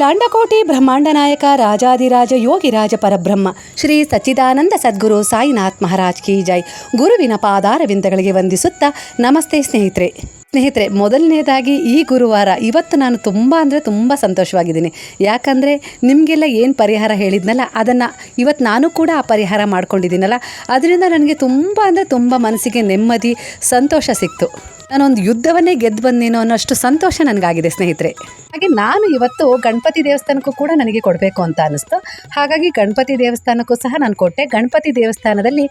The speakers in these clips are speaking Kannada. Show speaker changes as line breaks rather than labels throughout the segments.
ಅಖಿಲಾಂಡಕೋಟಿ ಬ್ರಹ್ಮಾಂಡ ನಾಯಕ ರಾಜಾದಿರಾಜ ಯೋಗಿರಾಜ ಪರಬ್ರಹ್ಮ, ಶ್ರೀ ಸಚ್ಚಿದಾನಂದ ಸದ್ಗುರು ಸಾಯಿನಾಥ್ ಮಹಾರಾಜ್ ಕಿ ಜೈ. ಗುರುವಿನ ಪಾದಾರವಿಂದಗಳಿಗೆ ವಂದಿಸುತ್ತಾ ನಮಸ್ತೆ ಸ್ನೇಹಿತರೆ. ಸ್ನೇಹಿತರೆ, ಮೊದಲನೇದಾಗಿ ಈ ಗುರುವಾರ ಇವತ್ತು ನಾನು ತುಂಬ ಅಂದರೆ ತುಂಬ ಸಂತೋಷವಾಗಿದ್ದೀನಿ. ಯಾಕಂದರೆ ನಿಮಗೆಲ್ಲ ಏನು ಪರಿಹಾರ ಹೇಳಿದ್ನಲ್ಲ, ಅದನ್ನು ಇವತ್ತು ನಾನು ಕೂಡ ಆ ಪರಿಹಾರ ಮಾಡ್ಕೊಂಡಿದ್ದೀನಲ್ಲ. ಅದರಿಂದ ನನಗೆ ತುಂಬ ಅಂದರೆ ತುಂಬ ಮನಸ್ಸಿಗೆ ನೆಮ್ಮದಿ, ಸಂತೋಷ ಸಿಕ್ತು. ನಾನೊಂದು ಯುದ್ಧವನ್ನೇ ಗೆದ್ದು ಬಂದೇನೋ ಅನ್ನೋಷ್ಟು ಸಂತೋಷ ನನಗಾಗಿದೆ, ಸ್ನೇಹಿತರೆ. ಹಾಗೆ ನಾನು ಇವತ್ತು ಗಣಪತಿ ದೇವಸ್ಥಾನಕ್ಕೂ ಕೂಡ ನನಗೆ ಕೊಡಬೇಕು ಅಂತ ಅನ್ನಿಸ್ತು. ಹಾಗಾಗಿ ಗಣಪತಿ ದೇವಸ್ಥಾನಕ್ಕೂ ಸಹ ನಾನು ಕೊಟ್ಟೆ. ಗಣಪತಿ ದೇವಸ್ಥಾನದಲ್ಲಿ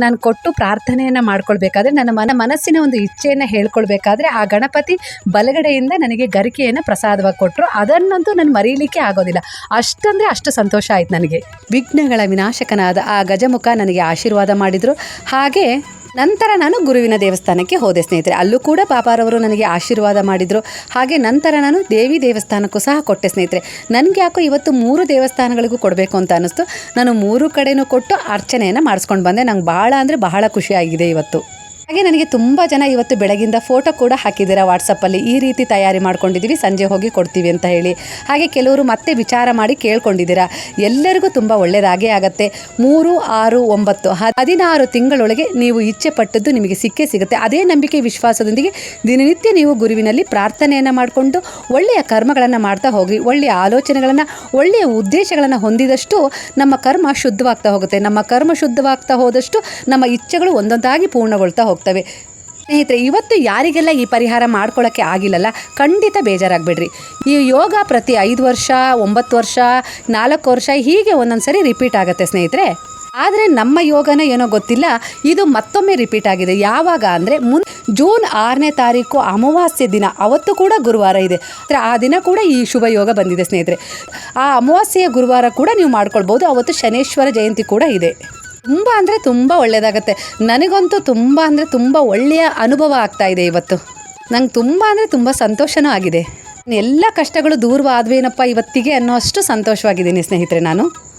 ನಾನು ಕೊಟ್ಟು ಪ್ರಾರ್ಥನೆಯನ್ನು ಮಾಡ್ಕೊಳ್ಬೇಕಾದ್ರೆ, ನನ್ನ ಮನ, ಮನಸ್ಸಿನ ಒಂದು ಇಚ್ಛೆಯನ್ನು ಹೇಳ್ಕೊಳ್ಬೇಕಾದ್ರೆ ಆ ಗಣಪತಿ ಬಲಗಡೆಯಿಂದ ನನಗೆ ಗರಿಕೆಯನ್ನು ಪ್ರಸಾದವಾಗಿ ಕೊಟ್ಟರು ಅದನ್ನಂತೂ ನಾನು ಮರೀಲಿಕ್ಕೆ ಆಗೋದಿಲ್ಲ. ಅಷ್ಟಂದರೆ ಅಷ್ಟು ಸಂತೋಷ ಆಯ್ತು ನನಗೆ. ವಿಘ್ನಗಳ ವಿನಾಶಕನಾದ ಆ ಗಜಮುಖ ನನಗೆ ಆಶೀರ್ವಾದ ಮಾಡಿದರು. ಹಾಗೆ ನಂತರ ನಾನು ಗುರುವಿನ ದೇವಸ್ಥಾನಕ್ಕೆ ಹೋದೆ, ಸ್ನೇಹಿತರೆ. ಅಲ್ಲೂ ಕೂಡ ಪಾಪಾರವರು ನನಗೆ ಆಶೀರ್ವಾದ ಮಾಡಿದರು. ಹಾಗೆ ನಂತರ ನಾನು ದೇವಿ ದೇವಸ್ಥಾನಕ್ಕೂ ಸಹ ಕೊಟ್ಟೆ, ಸ್ನೇಹಿತರೆ. ನನಗೆ ಯಾಕೋ ಇವತ್ತು ಮೂರು ದೇವಸ್ಥಾನಗಳಿಗೂ ಕೊಡಬೇಕು ಅಂತ ಅನ್ನಿಸ್ತು. ನಾನು ಮೂರು ಕಡೆನೂ ಕೊಟ್ಟು ಅರ್ಚನೆಯನ್ನು ಮಾಡಿಸ್ಕೊಂಡು ಬಂದೆ. ನಂಗೆ ಭಾಳ ಅಂದರೆ ಬಹಳ ಖುಷಿಯಾಗಿದೆ ಇವತ್ತು. ಹಾಗೆ ನನಗೆ ತುಂಬ ಜನ ಇವತ್ತು ಬೆಳಗಿಂದ ಫೋಟೋ ಕೂಡ ಹಾಕಿದ್ದೀರಾ ವಾಟ್ಸಪ್ಪಲ್ಲಿ ಈ ರೀತಿ ತಯಾರಿ ಮಾಡ್ಕೊಂಡಿದ್ದೀವಿ ಸಂಜೆ ಹೋಗಿ ಕೊಡ್ತೀವಿ ಅಂತ ಹೇಳಿ. ಹಾಗೆ ಕೆಲವರು ಮತ್ತೆ ವಿಚಾರ ಮಾಡಿ ಕೇಳ್ಕೊಂಡಿದ್ದೀರಾ. ಎಲ್ಲರಿಗೂ ತುಂಬ ಒಳ್ಳೆಯದಾಗೇ ಆಗುತ್ತೆ. ಮೂರು, ಆರು, ಒಂಬತ್ತು ಹದಿನಾರು ತಿಂಗಳೊಳಗೆ ನೀವು ಇಚ್ಛೆ ಪಟ್ಟದ್ದು ನಿಮಗೆ ಸಿಕ್ಕೇ ಸಿಗುತ್ತೆ. ಅದೇ ನಂಬಿಕೆ ವಿಶ್ವಾಸದೊಂದಿಗೆ ದಿನನಿತ್ಯ ನೀವು ಗುರುವಿನಲ್ಲಿ ಪ್ರಾರ್ಥನೆಯನ್ನು ಮಾಡಿಕೊಂಡು ಒಳ್ಳೆಯ ಕರ್ಮಗಳನ್ನು ಮಾಡ್ತಾ ಹೋಗಿ ಒಳ್ಳೆಯ ಆಲೋಚನೆಗಳನ್ನು, ಒಳ್ಳೆಯ ಉದ್ದೇಶಗಳನ್ನು ಹೊಂದಿದಷ್ಟು ನಮ್ಮ ಕರ್ಮ ಶುದ್ಧವಾಗ್ತಾ ಹೋಗುತ್ತೆ. ನಮ್ಮ ಕರ್ಮ ಶುದ್ಧವಾಗ್ತಾ ಹೋದಷ್ಟು ನಮ್ಮ ಇಚ್ಛೆಗಳು ಒಂದೊಂದಾಗಿ ಪೂರ್ಣಗೊಳ್ತಾ ಹೋಗ್ತವೆ. ಸ್ನೇಹಿತರೆ, ಇವತ್ತು ಯಾರಿಗೆಲ್ಲ ಈ ಪರಿಹಾರ ಮಾಡ್ಕೊಳ್ಳೋಕ್ಕೆ ಆಗಿಲ್ಲಲ್ಲ, ಖಂಡಿತ ಬೇಜಾರಾಗಬೇಡ್ರಿ. ಈ ಯೋಗ ಪ್ರತಿ ಐದು ವರ್ಷ, ಒಂಬತ್ತು ವರ್ಷ, ನಾಲ್ಕು ವರ್ಷ ಹೀಗೆ ಒಂದೊಂದು ಸರಿ ರಿಪೀಟ್ ಆಗುತ್ತೆ ಸ್ನೇಹಿತರೆ. ಆದರೆ ನಮ್ಮ ಯೋಗನ ಏನೋ ಗೊತ್ತಿಲ್ಲ, ಇದು ಮತ್ತೊಮ್ಮೆ ರಿಪೀಟ್ ಆಗಿದೆ. ಯಾವಾಗ ಅಂದರೆ ಮುನ್, ಜೂನ್ ಆರನೇ ತಾರೀಕು ಅಮಾವಾಸ್ಯೆ ದಿನ. ಅವತ್ತು ಕೂಡ ಗುರುವಾರ ಇದೆ. ಆದರೆ ಆ ದಿನ ಕೂಡ ಈ ಶುಭ ಯೋಗ ಬಂದಿದೆ ಸ್ನೇಹಿತರೆ. ಆ ಅಮಾವಾಸ್ಯೆಯ ಗುರುವಾರ ಕೂಡ ನೀವು ಮಾಡ್ಕೊಳ್ಬೋದು. ಅವತ್ತು ಶನೇಶ್ವರ ಜಯಂತಿ ಕೂಡ ಇದೆ. ತುಂಬ ಅಂದರೆ ತುಂಬ ಒಳ್ಳೆಯದಾಗತ್ತೆ ನನಗಂತೂ ತುಂಬ ಅಂದರೆ ತುಂಬ ಒಳ್ಳೆಯ ಅನುಭವ ಆಗ್ತಾ ಇದೆ ಇವತ್ತು. ನಂಗೆ ತುಂಬ ಅಂದರೆ ತುಂಬ ಸಂತೋಷನೂ ಆಗಿದೆ. ಎಲ್ಲ ಕಷ್ಟಗಳು ದೂರವಾದ್ವೇನಪ್ಪ ಇವತ್ತಿಗೆ ಅನ್ನೋ ಅಷ್ಟು ಸಂತೋಷವಾಗಿದ್ದೀನಿ ಸ್ನೇಹಿತರೆ ನಾನು.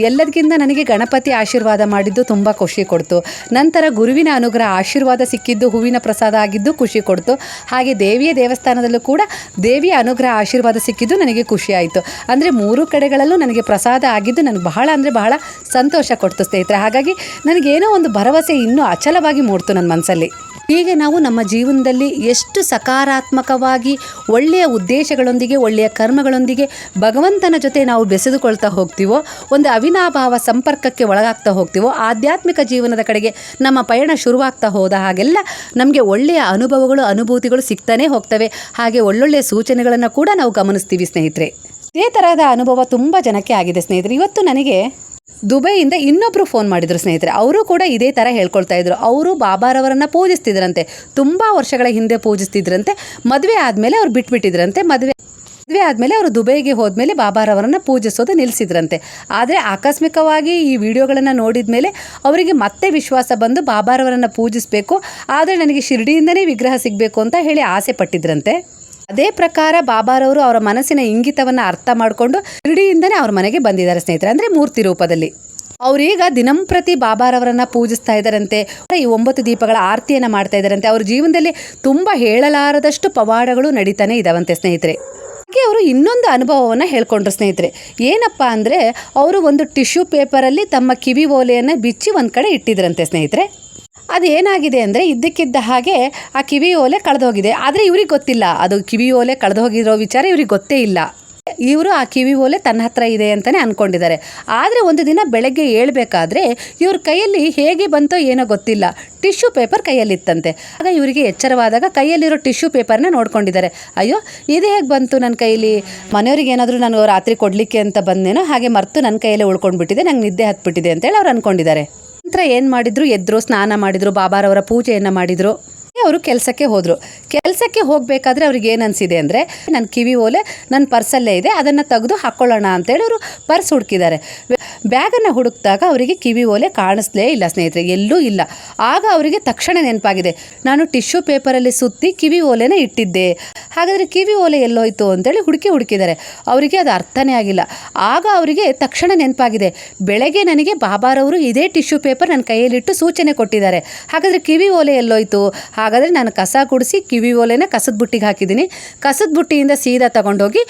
ಎಲ್ಲದಕ್ಕಿಂತ ನನಗೆ ಗಣಪತಿ ಆಶೀರ್ವಾದ ಮಾಡಿದ್ದು ತುಂಬ ಖುಷಿ ಕೊಡ್ತು. ನಂತರ ಗುರುವಿನ ಅನುಗ್ರಹ ಆಶೀರ್ವಾದ ಸಿಕ್ಕಿದ್ದು, ಹೂವಿನ ಪ್ರಸಾದ ಆಗಿದ್ದು ಖುಷಿ ಕೊಡ್ತು. ಹಾಗೆ ದೇವಿಯ ದೇವಸ್ಥಾನದಲ್ಲೂ ಕೂಡ ದೇವಿಯ ಅನುಗ್ರಹ ಆಶೀರ್ವಾದ ಸಿಕ್ಕಿದ್ದು ನನಗೆ ಖುಷಿ ಆಯಿತು. ಅಂದರೆ ಮೂರು ಕಡೆಗಳಲ್ಲೂ ನನಗೆ ಪ್ರಸಾದ ಆಗಿದ್ದು ನನಗೆ ಬಹಳ ಅಂದರೆ ಬಹಳ ಸಂತೋಷ ಕೊಡ್ತು ಸ್ನೇಹಿತರೆ. ಹಾಗಾಗಿ ನನಗೇನೋ ಒಂದು ಭರವಸೆ ಇನ್ನೂ ಅಚಲವಾಗಿ ಮೂಡ್ತು ನನ್ನ ಮನಸ್ಸಲ್ಲಿ ಹೀಗೆ ನಾವು ನಮ್ಮ ಜೀವನದಲ್ಲಿ ಎಷ್ಟು ಸಕಾರಾತ್ಮಕವಾಗಿ ಒಳ್ಳೆಯ ಉದ್ದೇಶಗಳೊಂದಿಗೆ, ಒಳ್ಳೆಯ ಕರ್ಮಗಳೊಂದಿಗೆ ಭಗವಂತನ ಜೊತೆ ನಾವು ಬೆಸೆದುಕೊಳ್ತಾ ಹೋಗ್ತೀವೋ, ಒಂದು ಅವಿನಾಭಾವ ಸಂಪರ್ಕಕ್ಕೆ ಒಳಗಾಗ್ತಾ ಹೋಗ್ತೀವೋ, ಆಧ್ಯಾತ್ಮಿಕ ಜೀವನದ ಕಡೆಗೆ ನಮ್ಮ ಪಯಣ ಶುರುವಾಗ್ತಾ ಹೋದ ಹಾಗೆಲ್ಲ ನಮಗೆ ಒಳ್ಳೆಯ ಅನುಭವಗಳು, ಅನುಭೂತಿಗಳು ಸಿಗ್ತಾನೆ ಹೋಗ್ತವೆ. ಹಾಗೆ ಒಳ್ಳೊಳ್ಳೆಯ ಸೂಚನೆಗಳನ್ನು ಕೂಡ ನಾವು ಗಮನಿಸ್ತೀವಿ ಸ್ನೇಹಿತರೆ. ಇದೇ ತರಹದ ಅನುಭವ ತುಂಬ ಜನಕ್ಕೆ ಆಗಿದೆ ಸ್ನೇಹಿತರೆ. ಇವತ್ತು ನನಗೆ ದುಬೈಯಿಂದ ಇನ್ನೊಬ್ಬರು ಫೋನ್ ಮಾಡಿದ್ರು ಸ್ನೇಹಿತರೆ. ಅವರು ಕೂಡ ಇದೇ ಥರ ಹೇಳ್ಕೊಳ್ತಾ ಇದ್ರು. ಅವರು ಬಾಬಾರವರನ್ನು ಪೂಜಿಸ್ತಿದ್ರಂತೆ. ತುಂಬ ವರ್ಷಗಳ ಹಿಂದೆ ಪೂಜಿಸ್ತಿದ್ರಂತೆ. ಮದುವೆ ಆದಮೇಲೆ ಅವ್ರು ಬಿಟ್ಬಿಟ್ಟಿದ್ರಂತೆ. ಮದುವೆ ಮದುವೆ ಆದಮೇಲೆ ಅವರು ದುಬೈಗೆ ಹೋದ್ಮೇಲೆ ಬಾಬಾರವರನ್ನು ಪೂಜಿಸೋದು ನಿಲ್ಲಿಸಿದ್ರಂತೆ ಆದರೆ ಆಕಸ್ಮಿಕವಾಗಿ ಈ ವಿಡಿಯೋಗಳನ್ನು ನೋಡಿದ ಮೇಲೆ ಅವರಿಗೆ ಮತ್ತೆ ವಿಶ್ವಾಸ ಬಂದು ಬಾಬಾರವರನ್ನು ಪೂಜಿಸಬೇಕು. ಆದರೆ ನನಗೆ ಶಿರ್ಡಿಯಿಂದನೇ ವಿಗ್ರಹ ಸಿಗಬೇಕು ಅಂತ ಹೇಳಿ ಆಸೆ ಪಟ್ಟಿದ್ರಂತೆ. ಅದೇ ಪ್ರಕಾರ ಬಾಬಾರವರು ಅವರ ಮನಸ್ಸಿನ ಇಂಗಿತವನ್ನು ಅರ್ಥ ಮಾಡಿಕೊಂಡು ಶಿರಡಿಯಿಂದನೇ ಅವ್ರ ಮನೆಗೆ ಬಂದಿದ್ದಾರೆ ಸ್ನೇಹಿತರೆ, ಅಂದರೆ ಮೂರ್ತಿ ರೂಪದಲ್ಲಿ. ಅವರೀಗ ದಿನಂಪ್ರತಿ ಬಾಬಾರವರನ್ನು ಪೂಜಿಸ್ತಾ ಇದ್ದಾರಂತೆ. ಈ ಒಂಬತ್ತು ದೀಪಗಳ ಆರತಿಯನ್ನು ಮಾಡ್ತಾ ಇದ್ದಾರಂತೆ. ಅವ್ರ ಜೀವನದಲ್ಲಿ ತುಂಬ ಹೇಳಲಾರದಷ್ಟು ಪವಾಡಗಳು ನಡೀತಾನೆ ಇದ್ದಾವಂತೆ ಸ್ನೇಹಿತರೆ. ಹಾಗೆ ಅವರು ಇನ್ನೊಂದು ಅನುಭವವನ್ನು ಹೇಳ್ಕೊಂಡ್ರು ಸ್ನೇಹಿತರೆ. ಏನಪ್ಪ ಅಂದರೆ, ಅವರು ಒಂದು ಟಿಶ್ಯೂ ಪೇಪರಲ್ಲಿ ತಮ್ಮ ಕಿವಿ ಓಲೆಯನ್ನು ಬಿಚ್ಚಿ ಒಂದು ಕಡೆ ಇಟ್ಟಿದ್ರಂತೆ ಸ್ನೇಹಿತರೆ. ಅದು ಏನಾಗಿದೆ ಅಂದರೆ ಇದ್ದಕ್ಕಿದ್ದ ಹಾಗೆ ಆ ಕಿವಿ ಓಲೆ ಕಳೆದೋಗಿದೆ. ಆದರೆ ಇವ್ರಿಗೆ ಗೊತ್ತಿಲ್ಲ. ಅದು ಕಿವಿ ಓಲೆ ಕಳೆದು ಹೋಗಿರೋ ವಿಚಾರ ಇವ್ರಿಗೆ ಗೊತ್ತೇ ಇಲ್ಲ. ಇವರು ಆ ಕಿವಿ ಓಲೆ ತನ್ನ ಹತ್ರ ಇದೆ ಅಂತಲೇ ಅಂದ್ಕೊಂಡಿದ್ದಾರೆ ಆದರೆ ಒಂದು ದಿನ ಬೆಳಗ್ಗೆ ಏಳಬೇಕಾದ್ರೆ ಇವ್ರ ಕೈಯಲ್ಲಿ ಹೇಗೆ ಬಂತೋ ಏನೋ ಗೊತ್ತಿಲ್ಲ. ಟಿಶ್ಯೂ ಪೇಪರ್ ಕೈಯಲ್ಲಿತ್ತಂತೆ. ಆಗ ಇವರಿಗೆ ಎಚ್ಚರವಾದಾಗ ಕೈಯಲ್ಲಿರೋ ಟಿಶ್ಯೂ ಪೇಪರ್ನ ನೋಡ್ಕೊಂಡಿದ್ದಾರೆ. ಅಯ್ಯೋ, ಇದು ಹೇಗೆ ಬಂತು ನನ್ನ ಕೈಯಲ್ಲಿ ಮನೆಯವ್ರಿಗೆ ಏನಾದರೂ ನಾನು ರಾತ್ರಿ ಕೊಡಲಿಕ್ಕೆ ಅಂತ ಬಂದೇನೋ ಹಾಗೆ ಮರ್ತು ನನ್ನ ಕೈಯಲ್ಲೇ ಉಳ್ಕೊಂಡ್ಬಿಟ್ಟಿದೆ, ನಂಗೆ ನಿದ್ದೆ ಹತ್ಬಿಟ್ಟಿದೆ ಅಂತೇಳಿ ಅವ್ರು ಅಂದ್ಕೊಂಡಿದ್ದಾರೆ ನಂತರ ಏನು ಮಾಡಿದ್ರು? ಎದ್ರು ಸ್ನಾನ ಮಾಡಿದ್ರು ಬಾಬಾರವರ ಪೂಜೆಯನ್ನು ಮಾಡಿದ್ರು. ಅವರು ಕೆಲಸಕ್ಕೆ ಹೋದರು. ಕೆಲಸಕ್ಕೆ ಹೋಗಬೇಕಾದ್ರೆ ಅವ್ರಿಗೆ ಏನು ಅನಿಸಿದೆ ಅಂದರೆ ನನ್ನ ಕಿವಿ ಓಲೆ ನನ್ನ ಪರ್ಸಲ್ಲೇ ಇದೆ, ಅದನ್ನು ತೆಗೆದು ಹಾಕ್ಕೊಳ್ಳೋಣ ಅಂತೇಳಿ ಅವರು ಪರ್ಸ್ ಹುಡುಕಿದ್ದಾರೆ. ಬ್ಯಾಗನ್ನು ಹುಡುಕ್ದಾಗ ಅವರಿಗೆ ಕಿವಿ ಓಲೆ ಕಾಣಿಸ್ಲೇ ಇಲ್ಲ ಸ್ನೇಹಿತರೆ, ಎಲ್ಲೂ ಇಲ್ಲ. ಆಗ ಅವರಿಗೆ ತಕ್ಷಣ ನೆನಪಾಗಿದೆ, ನಾನು ಟಿಶ್ಯೂ ಪೇಪರಲ್ಲಿ ಸುತ್ತಿ ಕಿವಿ ಓಲೆನ ಇಟ್ಟಿದ್ದೆ. ಹಾಗಾದರೆ ಕಿವಿ ಓಲೆ ಎಲ್ಲೋಯ್ತು ಅಂತೇಳಿ ಹುಡುಕಿ ಹುಡುಕಿದ್ದಾರೆ. ಅವರಿಗೆ ಅದು ಅರ್ಥನೇ ಆಗಿಲ್ಲ. ಆಗ ಅವರಿಗೆ ತಕ್ಷಣ ನೆನಪಾಗಿದೆ, ಬೆಳಗ್ಗೆ ನನಗೆ ಬಾಬಾರವರು ಇದೇ ಟಿಶ್ಯೂ ಪೇಪರ್ ನನ್ನ ಕೈಯಲ್ಲಿಟ್ಟು ಸೂಚನೆ ಕೊಟ್ಟಿದ್ದಾರೆ. ಹಾಗಾದರೆ ಕಿವಿ ಓಲೆ ಎಲ್ಲೋಯ್ತು ಹಾಗಾದರೆ ನಾನು ಕಸ ಗುಡಿಸಿ ಕಿವಿ ಓಲೆನ ಕಸದ ಬುಟ್ಟಿಗೆ ಹಾಕಿದ್ದೀನಿ. ಕಸದ ಬುಟ್ಟಿಯಿಂದ ಸೀದಾ ತಗೊಂಡೋಗಿ,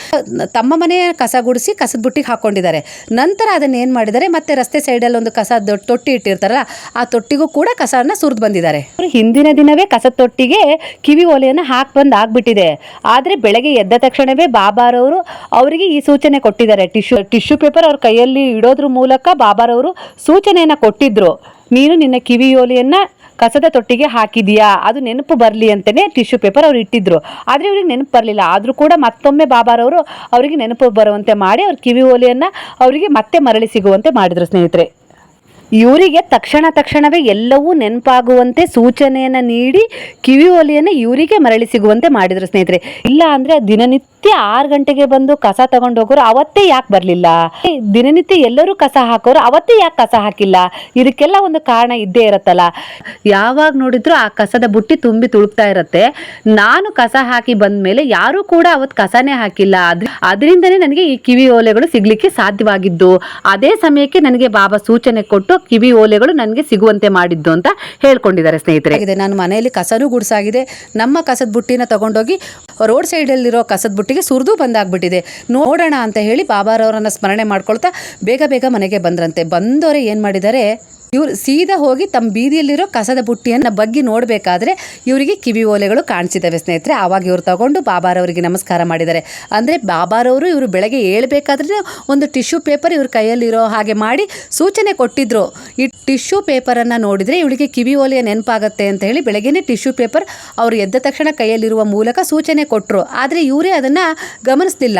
ತಮ್ಮ ಮನೆಯ ಕಸ ಗುಡಿಸಿ ಕಸದ ಬುಟ್ಟಿಗೆ ಹಾಕ್ಕೊಂಡಿದ್ದಾರೆ ನಂತರ ಅದನ್ನು ಏನು ಮಾಡಿದ್ದಾರೆ, ಮತ್ತೆ ರಸ್ತೆ ಸೈಡಲ್ಲಿ ಒಂದು ಕಸ ತೊಟ್ಟಿ ಇಟ್ಟಿರ್ತಾರಲ್ಲ, ಆ ತೊಟ್ಟಿಗೂ ಕೂಡ ಕಸವನ್ನು ಸುರಿದು ಬಂದಿದ್ದಾರೆ. ಹಿಂದಿನ ದಿನವೇ ಕಸದ ತೊಟ್ಟಿಗೆ ಕಿವಿ ಓಲೆಯನ್ನು ಹಾಕಿ ಬಂದು ಆಗ್ಬಿಟ್ಟಿದೆ. ಆದರೆ ಬೆಳಗ್ಗೆ ಎದ್ದ ತಕ್ಷಣವೇ ಬಾಬಾರವರು ಅವರಿಗೆ ಈ ಸೂಚನೆ ಕೊಟ್ಟಿದ್ದಾರೆ. ಟಿಶ್ಯೂ ಟಿಶ್ಯೂ ಪೇಪರ್ ಅವ್ರ ಕೈಯಲ್ಲಿ ಇಡೋದ್ರ ಮೂಲಕ ಬಾಬಾರವರು ಸೂಚನೆಯನ್ನು ಕೊಟ್ಟಿದ್ರು. ನೀನು ನಿನ್ನ ಕಿವಿ ಓಲೆಯನ್ನು ಕಸದ ತೊಟ್ಟಿಗೆ ಹಾಕಿದೀಯಾ? ಅದು ನೆನಪು ಬರಲಿ ಅಂತಲೇ ಟಿಶ್ಯೂ ಪೇಪರ್ ಅವ್ರು ಇಟ್ಟಿದ್ರು. ಆದರೆ ಇವ್ರಿಗೆ ನೆನಪು ಬರಲಿಲ್ಲ. ಆದರೂ ಕೂಡ ಮತ್ತೊಮ್ಮೆ ಬಾಬಾರವರು ಅವರಿಗೆ ನೆನಪು ಬರುವಂತೆ ಮಾಡಿ ಅವ್ರ ಕಿವಿ ಓಲೆಯನ್ನು ಅವರಿಗೆ ಮತ್ತೆ ಮರಳಿ ಸಿಗುವಂತೆ ಮಾಡಿದರು ಸ್ನೇಹಿತರೆ. ಇವರಿಗೆ ತಕ್ಷಣ ತಕ್ಷಣವೇ ಎಲ್ಲವೂ ನೆನಪಾಗುವಂತೆ ಸೂಚನೆಯನ್ನು ನೀಡಿ, ಕಿವಿ ಒಲೆಯನ್ನು ಇವರಿಗೆ ಮರಳಿ ಸಿಗುವಂತೆ ಮಾಡಿದರು ಸ್ನೇಹಿತರೆ. ಇಲ್ಲ ಅಂದರೆ ದಿನನಿತ್ಯ ಆರು ಗಂಟೆಗೆ ಬಂದು ಕಸ ತಗೊಂಡು ಹೋಗೋರು ಅವತ್ತೇ ಯಾಕೆ ಬರಲಿಲ್ಲ? ದಿನನಿತ್ಯ ಎಲ್ಲರೂ ಕಸ ಹಾಕೋರು ಅವತ್ತೇ ಯಾಕೆ ಕಸ ಹಾಕಿಲ್ಲ? ಇದಕ್ಕೆಲ್ಲ ಒಂದು ಕಾರಣ ಇದ್ದೇ ಇರುತ್ತಲ್ಲ. ಯಾವಾಗ ನೋಡಿದ್ರು ಆ ಕಸದ ಬುಟ್ಟಿ ತುಂಬಿ ತುಳುಕ್ತಾ ಇರುತ್ತೆ. ನಾನು ಕಸ ಹಾಕಿ ಬಂದ ಮೇಲೆ ಯಾರೂ ಕೂಡ ಅವತ್ತು ಕಸನೇ ಹಾಕಿಲ್ಲ. ಅದ್ರ ಅದರಿಂದನೇ ನನಗೆ ಈ ಕಿವಿ ಓಲೆಗಳು ಸಿಗಲಿಕ್ಕೆ ಸಾಧ್ಯವಾಗಿದ್ದು. ಅದೇ ಸಮಯಕ್ಕೆ ನನಗೆ ಬಾಬಾ ಸೂಚನೆ ಕೊಟ್ಟು ಕಿವಿ ಓಲೆಗಳು ನನಗೆ ಸಿಗುವಂತೆ ಮಾಡಿದ್ದು ಅಂತ ಹೇಳ್ಕೊಂಡಿದ್ದಾರೆ ಸ್ನೇಹಿತರೆ. ಆಗಿದೆ, ನಾನು ಮನೆಯಲ್ಲಿ ಕಸನೂ ಗುಡ್ಸಾಗಿದೆ. ನಮ್ಮ ಕಸದ ಬುಟ್ಟಿನ ತಗೊಂಡೋಗಿ ರೋಡ್ ಸೈಡಲ್ಲಿರೋ ಕಸದ ಬುಟ್ಟಿಗೆ ಸುರಿದು ಬಂದಾಗ್ಬಿಟ್ಟಿದೆ. ನೋಡೋಣ ಅಂತ ಹೇಳಿ ಬಾಬಾರವರನ್ನು ಸ್ಮರಣೆ ಮಾಡ್ಕೊಳ್ತಾ ಬೇಗ ಬೇಗ ಮನೆಗೆ ಬಂದ್ರಂತೆ. ಬಂದವರೇ ಏನು ಮಾಡಿದ್ದಾರೆ? ಇವ್ರು ಸೀದಾ ಹೋಗಿ ತಮ್ಮ ಬೀದಿಯಲ್ಲಿರೋ ಕಸದ ಬುಟ್ಟಿಯನ್ನು ಬಗ್ಗಿ ನೋಡಬೇಕಾದ್ರೆ ಇವರಿಗೆ ಕಿವಿ ಓಲೆಗಳು ಕಾಣಿಸಿದ್ದಾವೆ ಸ್ನೇಹಿತರೆ. ಆವಾಗ ಇವರು ತಗೊಂಡು ಬಾಬಾರವರಿಗೆ ನಮಸ್ಕಾರ ಮಾಡಿದ್ದಾರೆ. ಅಂದರೆ ಬಾಬಾರವರು ಇವರು ಬೆಳಗ್ಗೆ ಏಳ್ಬೇಕಾದ್ರೆ ಒಂದು ಟಿಶ್ಯೂ ಪೇಪರ್ ಇವ್ರ ಕೈಯಲ್ಲಿರೋ ಹಾಗೆ ಮಾಡಿ ಸೂಚನೆ ಕೊಟ್ಟಿದ್ರು. ಈ ಟಿಶ್ಯೂ ಪೇಪರನ್ನು ನೋಡಿದರೆ ಇವಳಿಗೆ ಕಿವಿ ಓಲೆಯ ನೆನಪಾಗುತ್ತೆ ಅಂತ ಹೇಳಿ ಬೆಳಗ್ಗೆನೇ ಟಿಶ್ಯೂ ಪೇಪರ್ ಅವರು ಎದ್ದ ತಕ್ಷಣ ಕೈಯಲ್ಲಿರುವ ಮೂಲಕ ಸೂಚನೆ ಕೊಟ್ಟರು ಆದರೆ ಇವರೇ ಅದನ್ನು ಗಮನಿಸ್ಲಿಲ್ಲ.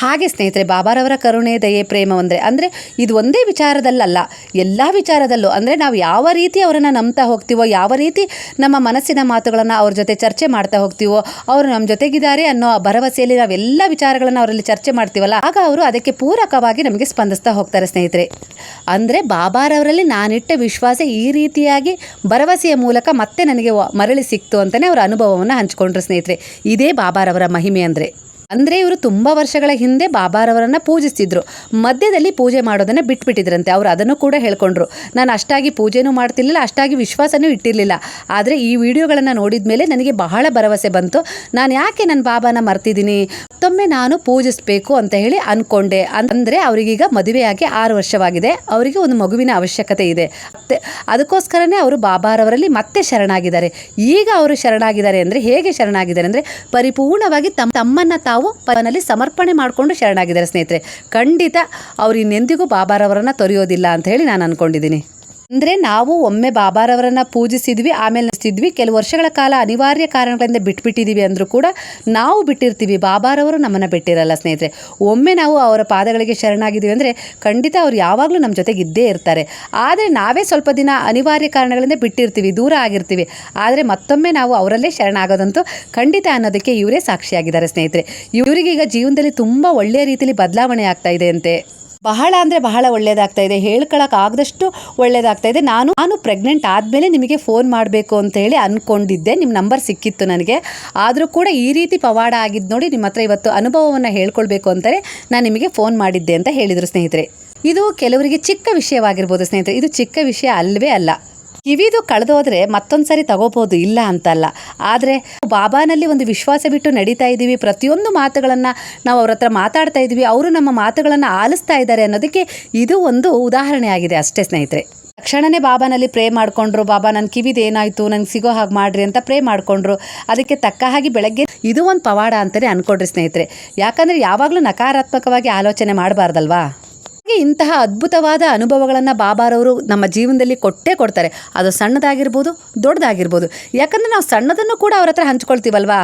ಹಾಗೆ ಸ್ನೇಹಿತರೆ, ಬಾಬಾರವರ ಕರುಣೆ, ದಯೆ, ಪ್ರೇಮ ಅಂದರೆ ಅಂದರೆ ಇದು ಒಂದೇ ವಿಚಾರದಲ್ಲಲ್ಲ. ಎಲ್ಲ ವಿಚಾರದಲ್ಲೂ ಅಂದರೆ ನಾವು ಯಾವ ರೀತಿ ಅವರನ್ನು ನಂಬ್ತಾ ಹೋಗ್ತೀವೋ, ಯಾವ ರೀತಿ ನಮ್ಮ ಮನಸ್ಸಿನ ಮಾತುಗಳನ್ನು ಅವ್ರ ಜೊತೆ ಚರ್ಚೆ ಮಾಡ್ತಾ ಹೋಗ್ತೀವೋ, ಅವರು ನಮ್ಮ ಜೊತೆಗಿದ್ದಾರೆ ಅನ್ನೋ ಆ ಭರವಸೆಯಲ್ಲಿ ನಾವೆಲ್ಲ ವಿಚಾರಗಳನ್ನು ಅವರಲ್ಲಿ ಚರ್ಚೆ ಮಾಡ್ತೀವಲ್ಲ, ಆಗ ಅವರು ಅದಕ್ಕೆ ಪೂರಕವಾಗಿ ನಮಗೆ ಸ್ಪಂದಿಸ್ತಾ ಹೋಗ್ತಾರೆ ಸ್ನೇಹಿತರೆ. ಅಂದರೆ ಬಾಬಾರವರಲ್ಲಿ ನಾನಿಟ್ಟ ವಿಶ್ವಾಸ ಈ ರೀತಿಯಾಗಿ ಭರವಸೆಯ ಮೂಲಕ ಮತ್ತೆ ನನಗೆ ಮರಳಿ ಸಿಕ್ತು ಅಂತಲೇ ಅವರ ಅನುಭವವನ್ನು ಹಂಚಿಕೊಂಡ್ರು ಸ್ನೇಹಿತರೆ. ಇದೇ ಬಾಬಾರವರ ಮಹಿಮೆ ಅಂದರೆ. ಅಂದರೆ ಇವರು ತುಂಬ ವರ್ಷಗಳ ಹಿಂದೆ ಬಾಬಾರವರನ್ನು ಪೂಜಿಸ್ತಿದ್ರು. ಮಧ್ಯದಲ್ಲಿ ಪೂಜೆ ಮಾಡೋದನ್ನು ಬಿಟ್ಬಿಟ್ಟಿದ್ರಂತೆ. ಅವರು ಅದನ್ನು ಕೂಡ ಹೇಳ್ಕೊಂಡ್ರು. ನಾನು ಅಷ್ಟಾಗಿ ಪೂಜೆನೂ ಮಾಡ್ತಿರ್ಲಿಲ್ಲ, ಅಷ್ಟಾಗಿ ವಿಶ್ವಾಸನೂ ಇಟ್ಟಿರಲಿಲ್ಲ. ಆದರೆ ಈ ವಿಡಿಯೋಗಳನ್ನು ನೋಡಿದ ಮೇಲೆ ನನಗೆ ಬಹಳ ಭರವಸೆ ಬಂತು. ನಾನು ಯಾಕೆ ನನ್ನ ಬಾಬಾನ ಮರ್ತಿದ್ದೀನಿ? ಮತ್ತೊಮ್ಮೆ ನಾನು ಪೂಜಿಸಬೇಕು ಅಂತ ಹೇಳಿ ಅಂದ್ಕೊಂಡೆ ಅಂದರೆ ಅವರಿಗೀಗ ಮದುವೆಯಾಗಿ ಆರು ವರ್ಷವಾಗಿದೆ. ಅವರಿಗೆ ಒಂದು ಮಗುವಿನ ಅವಶ್ಯಕತೆ ಇದೆ. ಅದಕ್ಕೋಸ್ಕರನೇ ಅವರು ಬಾಬಾರವರಲ್ಲಿ ಮತ್ತೆ ಶರಣಾಗಿದ್ದಾರೆ. ಈಗ ಅವರು ಶರಣಾಗಿದ್ದಾರೆ ಅಂದರೆ ಹೇಗೆ ಶರಣಾಗಿದ್ದಾರೆ ಅಂದರೆ ಪರಿಪೂರ್ಣವಾಗಿ ತಮ್ಮ ತಮ್ಮನ್ನು ತಾವು ಪವನಲ್ಲಿ ಸಮರ್ಪಣೆ ಮಾಡಿಕೊಂಡು ಶರಣಾಗಿದ್ದಾರೆ ಸ್ನೇಹಿತರೆ. ಖಂಡಿತ ಅವ್ರು ಇನ್ನೆಂದಿಗೂ ಬಾಬಾರವರನ್ನು ತೊರೆಯೋದಿಲ್ಲ ಅಂತ ಹೇಳಿ ನಾನು ಅಂದ್ಕೊಂಡಿದ್ದೀನಿ ಅಂದರೆ ನಾವು ಒಮ್ಮೆ ಬಾಬಾರವರನ್ನ ಪೂಜಿಸಿದ್ವಿ, ಆಮೇಲೆ ನಡೆಸಿದ್ವಿ ಕೆಲವು ವರ್ಷಗಳ ಕಾಲ ಅನಿವಾರ್ಯ ಕಾರಣಗಳಿಂದ ಬಿಟ್ಬಿಟ್ಟಿದ್ದೀವಿ ಅಂದರೂ ಕೂಡ ನಾವು ಬಿಟ್ಟಿರ್ತೀವಿ. ಬಾಬಾರವರು ನಮ್ಮನ್ನು ಬಿಟ್ಟಿರಲ್ಲ ಸ್ನೇಹಿತರೆ. ಒಮ್ಮೆ ನಾವು ಅವರ ಪಾದಗಳಿಗೆ ಶರಣಾಗಿದ್ದೀವಿ ಅಂದರೆ ಖಂಡಿತ ಅವ್ರು ಯಾವಾಗಲೂ ನಮ್ಮ ಜೊತೆಗೆ ಇದ್ದೇ ಇರ್ತಾರೆ. ಆದರೆ ನಾವೇ ಸ್ವಲ್ಪ ದಿನ ಅನಿವಾರ್ಯ ಕಾರಣಗಳಿಂದ ಬಿಟ್ಟಿರ್ತೀವಿ, ದೂರ ಆಗಿರ್ತೀವಿ. ಆದರೆ ಮತ್ತೊಮ್ಮೆ ನಾವು ಅವರಲ್ಲೇ ಶರಣಾಗೋದಂತೂ ಖಂಡಿತ ಅನ್ನೋದಕ್ಕೆ ಇವರೇ ಸಾಕ್ಷಿಯಾಗಿದ್ದಾರೆ ಸ್ನೇಹಿತರೆ. ಇವರಿಗೀಗ ಜೀವನದಲ್ಲಿ ತುಂಬ ಒಳ್ಳೆಯ ರೀತಿಯಲ್ಲಿ ಬದಲಾವಣೆ ಆಗ್ತಾ ಇದೆ ಅಂತೆ. ಬಹಳ ಅಂದರೆ ಬಹಳ ಒಳ್ಳೆಯದಾಗ್ತಾ ಇದೆ. ಹೇಳ್ಕೊಳಕ್ಕಾಗದಷ್ಟು ಒಳ್ಳೆಯದಾಗ್ತಾ ಇದೆ. ನಾನು ನಾನು ಪ್ರೆಗ್ನೆಂಟ್ ಆದ್ಮೇಲೆ ನಿಮಗೆ ಫೋನ್ ಮಾಡಬೇಕು ಅಂತ ಹೇಳಿ ಅಂದ್ಕೊಂಡಿದ್ದೆ ನಿಮ್ಮ ನಂಬರ್ ಸಿಕ್ಕಿತ್ತು ನನಗೆ. ಆದರೂ ಕೂಡ ಈ ರೀತಿ ಪವಾಡ ಆಗಿದ್ದು ನೋಡಿ ನಿಮ್ಮ ಹತ್ರ ಇವತ್ತು ಅನುಭವವನ್ನು ಹೇಳ್ಕೊಳ್ಬೇಕು ಅಂತಾರೆ ನಾನು ನಿಮಗೆ ಫೋನ್ ಮಾಡಿದ್ದೆ ಅಂತ ಹೇಳಿದರು ಸ್ನೇಹಿತರೆ. ಇದು ಕೆಲವರಿಗೆ ಚಿಕ್ಕ ವಿಷಯವಾಗಿರ್ಬೋದು ಸ್ನೇಹಿತರೆ. ಇದು ಚಿಕ್ಕ ವಿಷಯ ಅಲ್ಲವೇ ಅಲ್ಲ. ಕಿವಿದು ಕಳೆದೋದ್ರೆ ಮತ್ತೊಂದು ಸರಿ ತಗೋಬೋದು ಇಲ್ಲ ಅಂತಲ್ಲ. ಆದರೆ ಬಾಬಾನಲ್ಲಿ ಒಂದು ವಿಶ್ವಾಸ ಬಿಟ್ಟು ನಡೀತಾ ಇದ್ದೀವಿ. ಪ್ರತಿಯೊಂದು ಮಾತುಗಳನ್ನು ನಾವು ಅವ್ರ ಹತ್ರ ಮಾತಾಡ್ತಾ ಇದ್ದೀವಿ. ಅವರು ನಮ್ಮ ಮಾತುಗಳನ್ನು ಆಲಿಸ್ತಾ ಇದ್ದಾರೆ ಅನ್ನೋದಕ್ಕೆ ಇದು ಒಂದು ಉದಾಹರಣೆ ಆಗಿದೆ ಅಷ್ಟೇ ಸ್ನೇಹಿತರೆ. ತಕ್ಷಣನೇ ಬಾಬಾನಲ್ಲಿ ಪ್ರೇ ಮಾಡಿಕೊಂಡ್ರು. ಬಾಬಾ ನನ್ನ ಕಿವಿದು ಏನಾಯಿತು? ನನಗೆ ಸಿಗೋ ಹಾಗೆ ಮಾಡ್ರಿ ಅಂತ ಪ್ರೇ ಮಾಡಿಕೊಂಡ್ರು. ಅದಕ್ಕೆ ತಕ್ಕ ಹಾಗೆ ಬೆಳಗ್ಗೆ ಇದು ಒಂದು ಪವಾಡ ಅಂತಲೇ ಅಂದ್ಕೊಡ್ರಿ ಸ್ನೇಹಿತರೆ. ಯಾಕಂದರೆ ಯಾವಾಗಲೂ ನಕಾರಾತ್ಮಕವಾಗಿ ಆಲೋಚನೆ ಮಾಡಬಾರ್ದಲ್ವಾ? ಇಂತಹ ಅದ್ಭುತವಾದ ಅನುಭವಗಳನ್ನು ಬಾಬಾರವರು ನಮ್ಮ ಜೀವನದಲ್ಲಿ ಕೊಟ್ಟೇ ಕೊಡ್ತಾರೆ. ಅದು ಸಣ್ಣದಾಗಿರ್ಬೋದು, ದೊಡ್ಡದಾಗಿರ್ಬೋದು. ಯಾಕಂದರೆ ನಾವು ಸಣ್ಣದನ್ನು ಕೂಡ ಅವ್ರ ಹತ್ರ ಹಂಚ್ಕೊಳ್ತೀವಲ್ವಾ?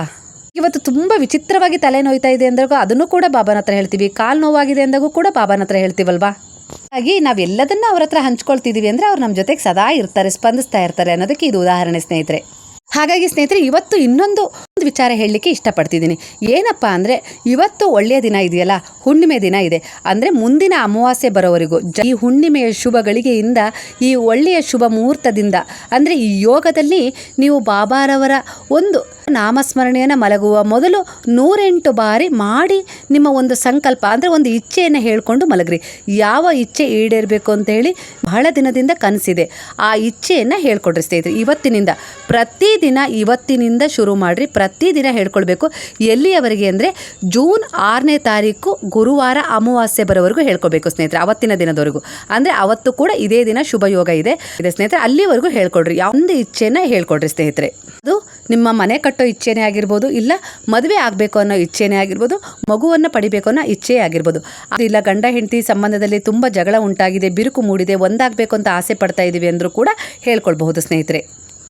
ಇವತ್ತು ತುಂಬ ವಿಚಿತ್ರವಾಗಿ ತಲೆ ನೋಯ್ತಾ ಇದೆ ಅಂದಾಗ ಅದನ್ನು ಕೂಡ ಬಾಬಾನ ಹತ್ರ ಹೇಳ್ತೀವಿ. ಕಾಲು ನೋವಾಗಿದೆ ಅಂದಾಗೂ ಕೂಡ ಬಾಬಾನ ಹತ್ರ ಹೇಳ್ತೀವಲ್ವಾ? ಹಾಗಾಗಿ ನಾವೆಲ್ಲದನ್ನು ಅವ್ರ ಹತ್ರ ಹಂಚ್ಕೊಳ್ತಿದ್ದೀವಿ ಅಂದರೆ ಅವ್ರು ನಮ್ಮ ಜೊತೆಗೆ ಸದಾ ಇರ್ತಾರೆ, ಸ್ಪಂದಿಸ್ತಾ ಇರ್ತಾರೆ ಅನ್ನೋದಕ್ಕೆ ಇದು ಉದಾಹರಣೆ ಸ್ನೇಹಿತರೆ. ಹಾಗಾಗಿ ಸ್ನೇಹಿತರೆ, ಇವತ್ತು ಇನ್ನೊಂದು ಒಂದು ವಿಚಾರ ಹೇಳಲಿಕ್ಕೆ ಇಷ್ಟಪಡ್ತಿದ್ದೀನಿ. ಏನಪ್ಪ ಅಂದರೆ, ಇವತ್ತು ಒಳ್ಳೆಯ ದಿನ ಇದೆಯಲ್ಲ, ಹುಣ್ಣಿಮೆ ದಿನ ಇದೆ. ಅಂದರೆ ಮುಂದಿನ ಅಮಾವಾಸ್ಯೆ ಬರೋವರೆಗೂ ಈ ಹುಣ್ಣಿಮೆಯ ಶುಭ ಗಳಿಗೆಯಿಂದ ಈ ಒಳ್ಳೆಯ ಶುಭ ಮುಹೂರ್ತದಿಂದ, ಅಂದರೆ ಈ ಯೋಗದಲ್ಲಿ ನೀವು ಬಾಬಾರವರ ಒಂದು ನಾಮಸ್ಮರಣೆಯನ್ನು ಮಲಗುವ ಮೊದಲು ನೂರೆಂಟು ಬಾರಿ ಮಾಡಿ ನಿಮ್ಮ ಒಂದು ಸಂಕಲ್ಪ, ಅಂದರೆ ಒಂದು ಇಚ್ಛೆಯನ್ನು ಹೇಳ್ಕೊಂಡು ಮಲಗ್ರಿ. ಯಾವ ಇಚ್ಛೆ ಈಡೇರಬೇಕು ಅಂತ ಹೇಳಿ ಬಹಳ ದಿನದಿಂದ ಕನಸಿದೆ. ಆ ಇಚ್ಛೆಯನ್ನು ಹೇಳ್ಕೊಡ್ರಿ ಸ್ನೇಹಿತರೆ. ಇವತ್ತಿನಿಂದ ಪ್ರತಿದಿನ ಇವತ್ತಿನಿಂದ ಶುರು ಮಾಡಿರಿ. ಪ್ರತಿದಿನ ಹೇಳ್ಕೊಳ್ಬೇಕು. ಎಲ್ಲಿಯವರೆಗೆ ಅಂದರೆ ಜೂನ್ ಆರನೇ ತಾರೀಕು ಗುರುವಾರ ಅಮಾವಾಸ್ಯೆ ಬರೋವರೆಗೂ ಹೇಳ್ಕೊಬೇಕು ಸ್ನೇಹಿತರೆ, ಅವತ್ತಿನ ದಿನದವರೆಗೂ. ಅಂದರೆ ಅವತ್ತು ಕೂಡ ಇದೇ ದಿನ ಶುಭಯೋಗ ಇದೆ. ಇದೆ ಸ್ನೇಹಿತರೆ, ಅಲ್ಲಿವರೆಗೂ ಹೇಳ್ಕೊಡ್ರಿ. ಒಂದು ಇಚ್ಛೆನ ಹೇಳ್ಕೊಡ್ರಿ ಸ್ನೇಹಿತರೆ. ಅದು ನಿಮ್ಮ ಮನೆ ಕಟ್ಟೋ ಇಚ್ಛೆನೇ ಆಗಿರ್ಬೋದು, ಇಲ್ಲ ಮದುವೆ ಆಗಬೇಕು ಅನ್ನೋ ಇಚ್ಛೆನೇ ಆಗಿರ್ಬೋದು, ಮಗುವನ್ನು ಪಡಿಬೇಕು ಅನ್ನೋ ಇಚ್ಛೆ ಆಗಿರ್ಬೋದು. ಇಲ್ಲ, ಗಂಡ ಹೆಂಡತಿ ಸಂಬಂಧದಲ್ಲಿ ತುಂಬ ಜಗಳ ಉಂಟಾಗಿದೆ, ಬಿರುಕು ಮೂಡಿದೆ, ಒಂದಾಗಬೇಕು ಅಂತ ಆಸೆ ಪಡ್ತಾ ಇದ್ದೀವಿ ಅಂದರೂ ಕೂಡ ಹೇಳ್ಕೊಳ್ಬಹುದು ಸ್ನೇಹಿತರೆ.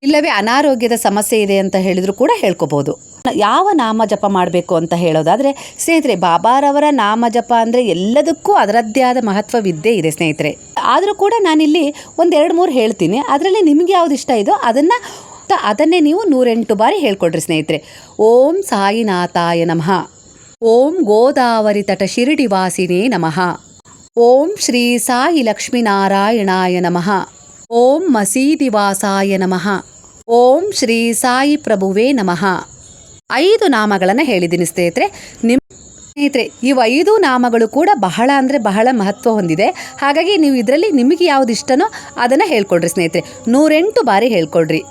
ಇಲ್ಲವೇ ಅನಾರೋಗ್ಯದ ಸಮಸ್ಯೆ ಇದೆ ಅಂತ ಹೇಳಿದರೂ ಕೂಡ ಹೇಳ್ಕೊಬೋದು ಯಾವ ನಾಮ ಜಪ ಮಾಡಬೇಕು ಅಂತ ಹೇಳೋದಾದರೆ, ಸ್ನೇಹಿತರೆ, ಬಾಬಾರವರ ನಾಮ ಜಪ ಅಂದರೆ ಎಲ್ಲದಕ್ಕೂ ಅದರದ್ದೇ ಆದ ಮಹತ್ವವಿದ್ದೇ ಇದೆ ಸ್ನೇಹಿತರೆ. ಆದರೂ ಕೂಡ ನಾನಿಲ್ಲಿ ಒಂದೆರಡು ಮೂರು ಹೇಳ್ತೀನಿ, ಅದರಲ್ಲಿ ನಿಮಗೆ ಯಾವ್ದು ಇಷ್ಟ ಇದೋ ಅದನ್ನು ಅದನ್ನೇ ನೀವು ನೂರೆಂಟು ಬಾರಿ ಹೇಳ್ಕೊಡ್ರಿ ಸ್ನೇಹಿತರೆ. ಓಂ ಸಾಯಿನಾಥಾಯ ನಮಃ. ಓಂ ಗೋದಾವರಿ ತಟ ಶಿರಡಿ ವಾಸಿನೇ ನಮಃ. ಓಂ ಶ್ರೀ ಸಾಯಿ ಲಕ್ಷ್ಮೀನಾರಾಯಣಾಯ ನಮಃ. ಓಂ ಮಸೀದಿ ವಾಸಾಯ ನಮಃ. ಓಂ ಶ್ರೀ ಸಾಯಿ ಪ್ರಭುವೇ ನಮಃ. ಐದು ನಾಮಗಳನ್ನು ಹೇಳಿದ್ದೀನಿ ಸ್ನೇಹಿತರೆ. ನಿಮ್ಮ ಸ್ನೇಹಿತರೆ ಇವು ಐದು ನಾಮಗಳು ಕೂಡ ಬಹಳ ಅಂದರೆ ಬಹಳ ಮಹತ್ವ ಹೊಂದಿದೆ. ಹಾಗಾಗಿ ನೀವು ಇದರಲ್ಲಿ ನಿಮಗೆ ಯಾವ್ದು ಇಷ್ಟನೋ ಅದನ್ನು ಹೇಳ್ಕೊಡ್ರಿ ಸ್ನೇಹಿತರೆ. ನೂರೆಂಟು ಬಾರಿ ಹೇಳ್ಕೊಡ್ರಿ.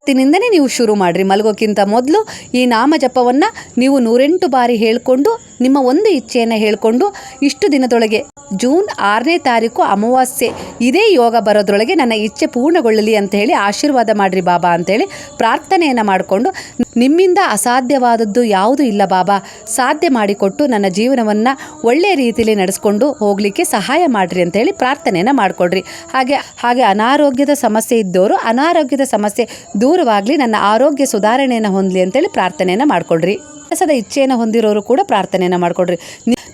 ಇವತ್ತಿನಿಂದನೇ ನೀವು ಶುರು ಮಾಡಿರಿ. ಮಲಗೋಕ್ಕಿಂತ ಮೊದಲು ಈ ನಾಮ ಜಪವನ್ನು ನೀವು ನೂರೆಂಟು ಬಾರಿ ಹೇಳಿಕೊಂಡು ನಿಮ್ಮ ಒಂದು ಇಚ್ಛೆಯನ್ನು ಹೇಳಿಕೊಂಡು ಇಷ್ಟು ದಿನದೊಳಗೆ ಜೂನ್ ಆರನೇ ತಾರೀಕು ಅಮಾವಾಸ್ಯೆ ಇದೇ ಯೋಗ ಬರೋದ್ರೊಳಗೆ ನನ್ನ ಇಚ್ಛೆ ಪೂರ್ಣಗೊಳ್ಳಲಿ ಅಂತ ಹೇಳಿ ಆಶೀರ್ವಾದ ಮಾಡಿರಿ ಬಾಬಾ ಅಂತೇಳಿ ಪ್ರಾರ್ಥನೆಯನ್ನು ಮಾಡಿಕೊಂಡು ನಿಮ್ಮಿಂದ ಅಸಾಧ್ಯವಾದದ್ದು ಯಾವುದೂ ಇಲ್ಲ ಬಾಬಾ. ಸಾಧ್ಯ ಮಾಡಿಕೊಟ್ಟು ನನ್ನ ಜೀವನವನ್ನು ಒಳ್ಳೆಯ ರೀತಿಯಲ್ಲಿ ನಡೆಸ್ಕೊಂಡು ಹೋಗಲಿಕ್ಕೆ ಸಹಾಯ ಮಾಡಿರಿ ಅಂತೇಳಿ ಪ್ರಾರ್ಥನೆಯನ್ನು ಮಾಡಿಕೊಡ್ರಿ. ಹಾಗೆ ಹಾಗೆ ಅನಾರೋಗ್ಯದ ಸಮಸ್ಯೆ ಇದ್ದವರು ಅನಾರೋಗ್ಯದ ಸಮಸ್ಯೆ ದೂರವಾಗಲಿ ನನ್ನ ಆರೋಗ್ಯ ಸುಧಾರಣೆಯನ್ನು ಹೊಂದಲಿ ಅಂತೇಳಿ ಪ್ರಾರ್ಥನೆಯನ್ನು ಮಾಡಿಕೊಡ್ರಿ. ಕೆಲಸದ ಇಚ್ಛೆಯನ್ನು ಹೊಂದಿರೋರು ಕೂಡ ಪ್ರಾರ್ಥನೆಯನ್ನು ಮಾಡಿಕೊಡ್ರಿ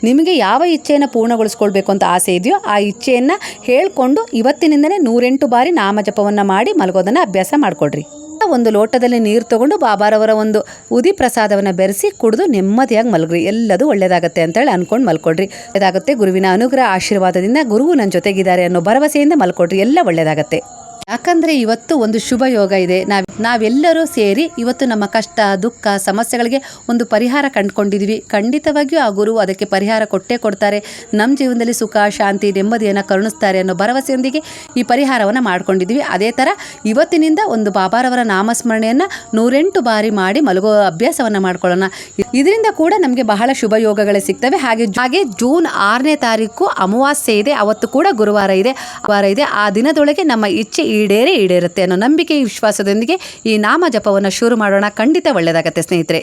ನಿಮಗೆ ಯಾವ ಇಚ್ಛೆಯನ್ನು ಪೂರ್ಣಗೊಳಿಸ್ಕೊಳ್ಬೇಕು ಅಂತ ಆಸೆ ಇದೆಯೋ ಆ ಇಚ್ಛೆಯನ್ನು ಹೇಳಿಕೊಂಡು ಇವತ್ತಿನಿಂದನೇ ನೂರೆಂಟು ಬಾರಿ ನಾಮಜಪವನ್ನು ಮಾಡಿ ಮಲಗೋದನ್ನು ಅಭ್ಯಾಸ ಮಾಡಿಕೊಡ್ರಿ ಒಂದು ಲೋಟದಲ್ಲಿ ನೀರು ತಗೊಂಡು ಬಾಬಾರವರ ಒಂದು ಉದಿ ಪ್ರಸಾದವನ್ನು ಬೆರೆಸಿ ಕುಡಿದು ನೆಮ್ಮದಿಯಾಗಿ ಮಲಗ್ರಿ. ಎಲ್ಲದೂ ಒಳ್ಳೆಯದಾಗತ್ತೆ ಅಂತೇಳಿ ಅಂದ್ಕೊಂಡು ಮಲ್ಕೊಡ್ರಿ ಒಳ್ಳೆಯದಾಗುತ್ತೆ ಗುರುವಿನ ಅನುಗ್ರಹ ಆಶೀರ್ವಾದದಿಂದ ಗುರುವು ನನ್ನ ಜೊತೆಗಿದ್ದಾರೆ ಅನ್ನೋ ಭರವಸೆಯಿಂದ ಮಲ್ಕೊಡ್ರಿ ಎಲ್ಲ ಒಳ್ಳೆಯದಾಗತ್ತೆ ಯಾಕಂದರೆ ಇವತ್ತು ಒಂದು ಶುಭ ಯೋಗ ಇದೆ. ನಾವ್, ನಾವೆಲ್ಲರೂ ಸೇರಿ ಇವತ್ತು ನಮ್ಮ ಕಷ್ಟ, ದುಃಖ, ಸಮಸ್ಯೆಗಳಿಗೆ ಒಂದು ಪರಿಹಾರ ಕಂಡುಕೊಂಡಿದ್ವಿ. ಖಂಡಿತವಾಗಿಯೂ ಆ ಗುರು ಅದಕ್ಕೆ ಪರಿಹಾರ ಕೊಟ್ಟೇ ಕೊಡ್ತಾರೆ. ನಮ್ಮ ಜೀವನದಲ್ಲಿ ಸುಖ, ಶಾಂತಿ, ನೆಮ್ಮದಿಯನ್ನು ಕರುಣಿಸ್ತಾರೆ ಅನ್ನೋ ಭರವಸೆಯೊಂದಿಗೆ ಈ ಪರಿಹಾರವನ್ನು ಮಾಡ್ಕೊಂಡಿದ್ವಿ. ಅದೇ ಥರ ಇವತ್ತಿನಿಂದ ಒಂದು ಬಾಬಾರವರ ನಾಮಸ್ಮರಣೆಯನ್ನು ನೂರೆಂಟು ಬಾರಿ ಮಾಡಿ ಮಲಗೋ ಅಭ್ಯಾಸವನ್ನು ಮಾಡ್ಕೊಳ್ಳೋಣ. ಇದರಿಂದ ಕೂಡ ನಮಗೆ ಬಹಳ ಶುಭ ಯೋಗಗಳೇ ಸಿಗ್ತವೆ. ಹಾಗೆ ಹಾಗೆ ಜೂನ್ ಆರನೇ ತಾರೀಕು ಅಮಾವಾಸ್ಯೆ ಇದೆ. ಅವತ್ತು ಕೂಡ ಗುರುವಾರ ಇದೆ. ವಾರ ಇದೆ. ಆ ದಿನದೊಳಗೆ ನಮ್ಮ ಇಚ್ಛೆ ಈಡೇರೇ ಈಡೇರುತ್ತೆ ಅನ್ನೋ ನಂಬಿಕೆ ವಿಶ್ವಾಸದೊಂದಿಗೆ ಈ ನಾಮ ಜಪವನ್ನು ಶುರು ಮಾಡೋಣ. ಖಂಡಿತ ಒಳ್ಳೆಯದಾಗತ್ತೆ ಸ್ನೇಹಿತರೆ.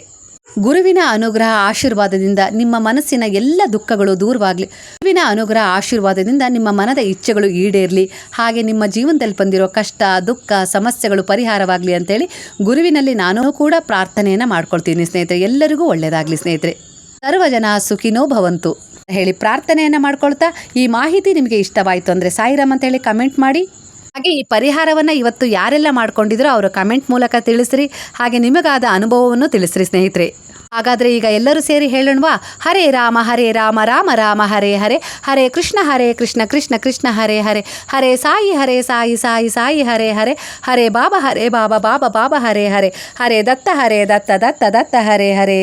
ಗುರುವಿನ ಅನುಗ್ರಹ ಆಶೀರ್ವಾದದಿಂದ ನಿಮ್ಮ ಮನಸ್ಸಿನ ಎಲ್ಲ ದುಃಖಗಳು ದೂರವಾಗಲಿ. ಗುರುವಿನ ಅನುಗ್ರಹ ಆಶೀರ್ವಾದದಿಂದ ನಿಮ್ಮ ಮನದ ಇಚ್ಛೆಗಳು ಈಡೇರಲಿ. ಹಾಗೆ ನಿಮ್ಮ ಜೀವನದಲ್ಲಿ ಬಂದಿರೋ ಕಷ್ಟ, ದುಃಖ, ಸಮಸ್ಯೆಗಳು ಪರಿಹಾರವಾಗಲಿ ಅಂತೇಳಿ ಗುರುವಿನಲ್ಲಿ ನಾನು ಕೂಡ ಪ್ರಾರ್ಥನೆಯನ್ನು ಮಾಡ್ಕೊಳ್ತೀನಿ ಸ್ನೇಹಿತರೆ. ಎಲ್ಲರಿಗೂ ಒಳ್ಳೆಯದಾಗಲಿ ಸ್ನೇಹಿತರೆ. ಸರ್ವಜನ ಸುಖಿನೋ ಭವಂತು ಹೇಳಿ ಪ್ರಾರ್ಥನೆಯನ್ನು ಮಾಡ್ಕೊಳ್ತಾ ಈ ಮಾಹಿತಿ ನಿಮಗೆ ಇಷ್ಟವಾಯಿತು ಅಂದರೆ ಸಾಯಿರಾಮ್ ಅಂತ ಹೇಳಿ ಕಮೆಂಟ್ ಮಾಡಿ. ಹಾಗೆ ಈ ಪರಿಹಾರವನ್ನು ಇವತ್ತು ಯಾರೆಲ್ಲ ಮಾಡ್ಕೊಂಡಿದ್ರೋ ಅವರು ಕಮೆಂಟ್ ಮೂಲಕ ತಿಳಿಸ್ರಿ, ಹಾಗೆ ನಿಮಗಾದ ಅನುಭವವನ್ನು ತಿಳಿಸ್ರಿ ಸ್ನೇಹಿತರೆ. ಹಾಗಾದರೆ ಈಗ ಎಲ್ಲರೂ ಸೇರಿ ಹೇಳೋಣವಾ? ಹರೇ ರಾಮ ಹರೇ ರಾಮ ರಾಮ ರಾಮ, ಹರೇ ಹರೇ. ಹರೇ ಕೃಷ್ಣ ಹರೇ ಕೃಷ್ಣ ಕೃಷ್ಣ ಕೃಷ್ಣ, ಹರೇ ಹರೇ. ಹರೇ ಸಾಯಿ ಹರೇ ಸಾಯಿ ಸಾಯಿ ಸಾಯಿ, ಹರೇ ಹರೇ. ಹರೇ ಬಾಬಾ ಹರೇ ಬಾಬಾ ಬಾಬಾ ಬಾಬಾ, ಹರೇ ಹರೇ. ಹರೇ ದತ್ತ ಹರೇ ದತ್ತ ದತ್ತ ದತ್ತ, ಹರೇ ಹರೇ.